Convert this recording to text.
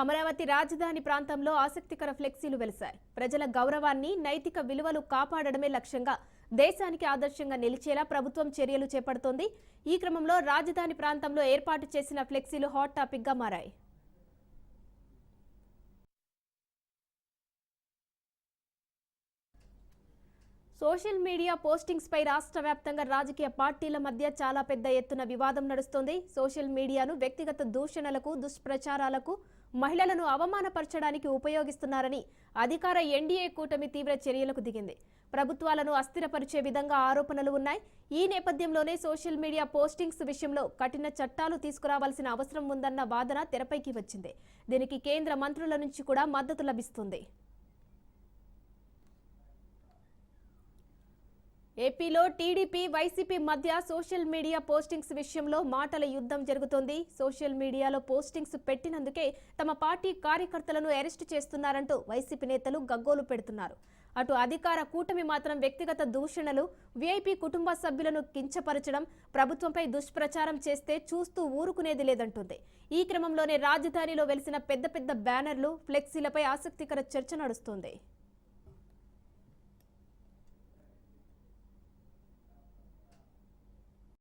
అమరావతి రాజధాని ప్రాంతంలో ఆసక్తికర ఫ్లెక్సీలు వెలిశాయి. ప్రజల గౌరవాన్ని నైతిక విలువలు కాపాడడమే లక్ష్యంగా దేశానికి ఆదర్శంగా నిలిచేలా ప్రభుత్వం చర్యలు చేపడుతోంది. ఈ క్రమంలో రాజధాని ప్రాంతంలో ఏర్పాటు చేసిన ఫ్లెక్సీలు హాట్ టాపిక్గా మారాయి. సోషల్ మీడియా పోస్టింగ్స్ పై రాష్ట్ర వ్యాప్తంగా రాజకీయ పార్టీల మధ్య చాలా పెద్ద ఎత్తున వివాదం నడుస్తోంది. సోషల్ మీడియాను వ్యక్తిగత దూషణలకు దుష్ప్రచారాలకు మహిళలను అవమానపరచడానికి ఉపయోగిస్తున్నారని అధికార ఎన్డీఏ కూటమి తీవ్ర చర్యలకు దిగింది. ప్రభుత్వాలను అస్థిరపరిచే విధంగా ఆరోపణలు ఉన్నాయి. ఈ నేపథ్యంలోనే సోషల్ మీడియా పోస్టింగ్స్ విషయంలో కఠిన చట్టాలు తీసుకురావాల్సిన అవసరం ఉందన్న వాదన తెరపైకి వచ్చింది. దీనికి కేంద్ర మంత్రుల నుంచి కూడా మద్దతు లభిస్తుంది. ఏపీలో టీడీపీ వైసీపీ మధ్య సోషల్ మీడియా పోస్టింగ్స్ విషయంలో మాటల యుద్ధం జరుగుతోంది. సోషల్ మీడియాలో పోస్టింగ్స్ పెట్టినందుకే తమ పార్టీ కార్యకర్తలను అరెస్టు చేస్తున్నారంటూ వైసీపీ నేతలు గగ్గోలు పెడుతున్నారు. అటు అధికార కూటమి మాత్రం వ్యక్తిగత దూషణలు వీఐపీ కుటుంబ సభ్యులను కించపరచడం ప్రభుత్వంపై దుష్ప్రచారం చేస్తే చూస్తూ ఊరుకునేది లేదంటుంది. ఈ క్రమంలోనే రాజధానిలో వెలిసిన పెద్ద పెద్ద బ్యానర్లు ఫ్లెక్సీలపై ఆసక్తికర చర్చ నడుస్తోంది.